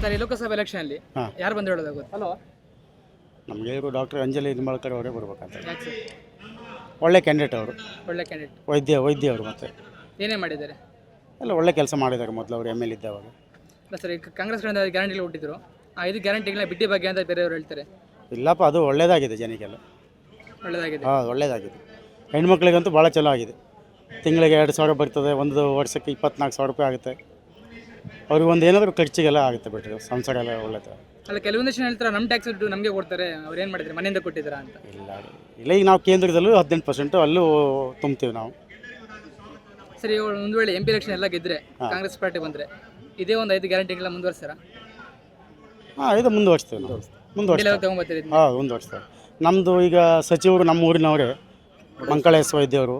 Lok Sabha election ಅಲ್ಲಿ? ಹಾ. ಯಾರು ಬಂದು ಹೇಳೋದಾಗುತ್ತೆ ಹಲೋ. ನಮಗೆ ಇವರು ಡಾಕ್ಟರ್ ಅಂಜಲಿ ನಿಂಬಾಳ್ಕರ್ ಅವರೇ ಬರ್ಬೇಕಂತ ಯಾಕೆ ಸರ್? ಒಳ್ಳೆ ಕ್ಯಾಂಡಿಡೇಟ್ ಅವರು. ಒಳ್ಳೆ ಕ್ಯಾಂಡಿಡೇಟ್ ವೈದ್ಯ ವೈದ್ಯ ಅವರು ಮತ್ತೆ. ಏನೇ ಮಾಡಿದ್ದಾರೆ? ಎಲ್ಲ ಒಳ್ಳೆ ಕೆಲಸ ಮಾಡಿದ್ದಾರೆ ಮೊದಲು ಅವರು ಎಂ ಎಲ್ ಇದ್ದವಾಗ. ಅಲ್ಲ ಸರ್ ಈಗ ಕಾಂಗ್ರೆಸ್ ಕಡೆಯಿಂದ ಗ್ಯಾರಂಟಿಗಳು ಕೊಟ್ಟಿದ್ರು ಆ ಇದು ಗ್ಯಾರಂಟಿಗಳನ್ನ ಬಿಟ್ಟಿ ಬಗ್ಗೆ ಅಂತ ಬೇರೆಯವರು ಹೇಳ್ತಾರೆ. ಇಲ್ಲಪ್ಪ ಅದು ಒಳ್ಳೇದಾಗಿದೆ ಜನಕ್ಕೆಲ್ಲ. ಒಳ್ಳೆದಾಗಿದೆ. ಹಾಂ ಒಳ್ಳೇದಾಗಿದೆ. ಹೆಣ್ಮಕ್ಳಿಗಂತೂ ಭಾಳ ಚಲೋ ಆಗಿದೆ. ತಿಂಗಳಿಗೆ ಎರಡು ಸಾವಿರ ಬರ್ತದೆ ಒಂದು ವರ್ಷಕ್ಕೆ ಇಪ್ಪತ್ನಾಲ್ಕು ಸಾವಿರ ರೂಪಾಯಿ ಆಗುತ್ತೆ. ಅವ್ರಿಗೆ ಒಂದು ಏನಾದರೂ ಖರ್ಚಿಗೆಲ್ಲ ಆಗುತ್ತೆ ಬಿಟ್ಟರೆ ಸಂಸಾರ ಎಲ್ಲ ಒಳ್ಳೇದು ಅಲ್ಲ ಕೆಲವೊಂದಿಷ್ಟು ಜನ ಹೇಳ್ತಾರೆ ನಮ್ಮ ಟ್ಯಾಕ್ಸ್ ದುಡ್ಡು ನಮಗೆ ಕೊಡ್ತಾರೆ ಅವ್ರು ಏನು ಮಾಡಿದ್ರು ಮನೆಯಿಂದ ಕೊಟ್ಟಿದ್ದೀರಾ ಅಂತ. ಇಲ್ಲ ಇಲ್ಲ ಈಗ ನಾವು ಕೇಂದ್ರದಲ್ಲೂ ಹದಿನೆಂಟು ಪರ್ಸೆಂಟು ಅಲ್ಲೂ ತುಂಬ್ತೀವಿ ನಾವು. ಸರಿ ಇವಾಗ ಒಂದು ವೇಳೆ ಎಂ ಪಿ ಎಲೆಕ್ಷನ್ ಎಲ್ಲ ಗೆದ್ದರೆ ಕಾಂಗ್ರೆಸ್ ಪಾರ್ಟಿ ಬಂದರೆ ಇದೇ ಒಂದು ಐದು ಗ್ಯಾರಂಟಿಗಳ ಮುಂದುವರ್ಸ್ತಾರ? ಹಾಂ ಇದು ಮುಂದುವರಿಸ್ತೀವಿ ನಾವು. ಮುಂದುವರಿಸ್ತೀವಿ. ಹಾಂ ಮುಂದುವರ್ಸ್ತೇವೆ. ನಮ್ಮದು ಈಗ ಸಚಿವರು ನಮ್ಮ ಊರಿನವರೇ ಮಂಕಳೇಶ್ವರ ವೈದ್ಯವರು